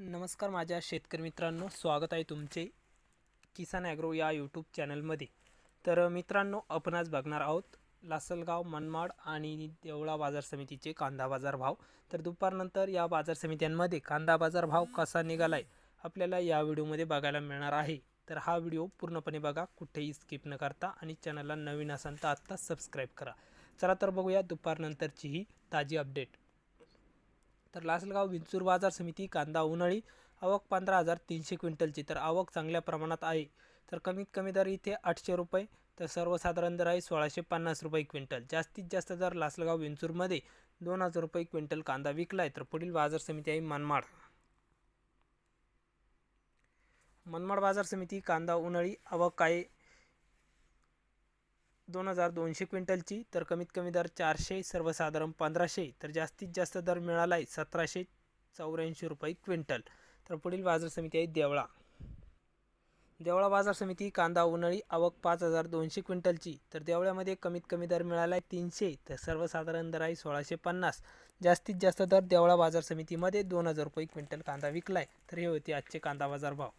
नमस्कार माझ्या शेतकरी मित्रांनो स्वागत आहे तुमचे किसान ॲग्रो या यूट्यूब चॅनलमध्ये तर मित्रांनो आपण आज बघणार आहोत लासलगाव मनमाड आणि देवळा बाजार समितीचे कांदा बाजार भाव. तर दुपारनंतर या बाजार समित्यांमध्ये कांदा बाजार भाव कसा निघाला आहे आपल्याला या व्हिडिओमध्ये बघायला मिळणार आहे. तर हा व्हिडिओ पूर्णपणे बघा कुठेही स्किप न करता आणि चॅनलला नवीन असाल तर आत्ताच सबस्क्राईब करा. चला तर बघूया दुपारनंतरची ही ताजी अपडेट तर लासलगाव विंचूर बाजार समिती कांदा उन्हाळी आवक पंधरा हजार तीनशे क्विंटलची. तर आवक चांगल्या प्रमाणात आहे. तर कमीत कमी दर इथे आठशे रुपये तर सर्वसाधारण दर आहे सोळाशे पन्नास रुपये क्विंटल. जास्तीत जास्त दर लासलगाव विंचूरमध्ये दोन हजार रुपये क्विंटल कांदा विकला आहे तर पुढील बाजार समिती आहे मनमाड. मनमाड बाजार समिती कांदा उन्हाळी आवक आहे? दोन हजार दोनशे क्विंटलची तर कमीत कमी दर चारशे सर्वसाधारण पंधराशे तर जास्तीत जास्त दर मिळाला आहे सतराशे चौऱ्याऐंशी रुपये क्विंटल. तर पुढील बाजार समिती आहे देवळा. देवळा बाजार समिती कांदा उन्हाळी आवक पाच हजार दोनशे क्विंटलची तर देवळ्यामध्ये कमीत कमी दर मिळाला आहे तीनशे तर सर्वसाधारण दर आहे सोळाशे पन्नास. जास्तीत जास्त दर देवळा बाजार समितीमध्ये दोन हजार रुपये क्विंटल कांदा विकला आहे तर हे होते आजचे कांदा बाजार भाव.